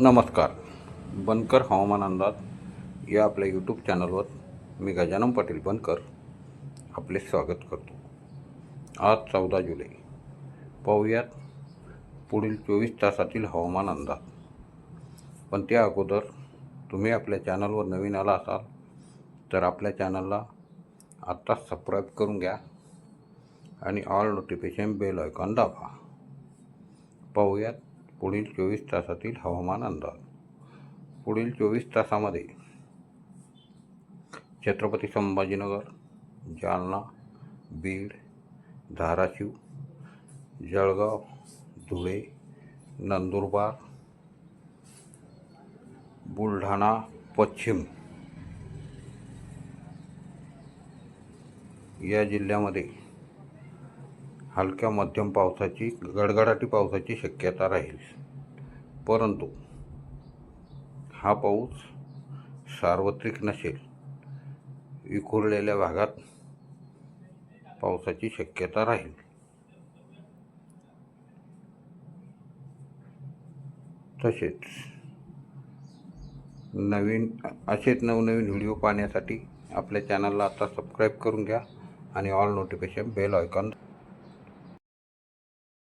नमस्कार. बनकर हवामान अंदाज या आपल्या यूट्यूब चॅनलवर मी गजानन पाटील बनकर आपले स्वागत करतो. आज चौदा जुलै. पाहूयात पुढील चोवीस तासातील हवामान अंदाज. पण त्या अगोदर तुम्ही आपल्या चॅनलवर नवीन आला असाल तर आपल्या चॅनलला आत्ताच सबस्क्राईब करून घ्या आणि ऑल नोटिफिकेशन बेल आयकॉन दाबा. पाहूयात पुढील चोवीस तासातील हवामान अंदाज. पुढील चोवीस तासामध्ये छत्रपती संभाजीनगर जालना बीड धाराशिव जळगाव धुळे नंदुरबार बुलढाणा पश्चिम या जिल्ह्यामध्ये हलक्या मध्यम पावसाची गडगडाटी पावसाची शक्यता राहील. परंतु हा पाऊस सार्वत्रिक नसेल. विखुरलेल्या भागात पावसाची शक्यता राहील. तसेच नवीन असेच नवनवीन व्हिडिओ पाहण्यासाठी आपल्या चॅनलला आता सबस्क्राईब करून घ्या आणि ऑल नोटिफिकेशन बेल आयकॉन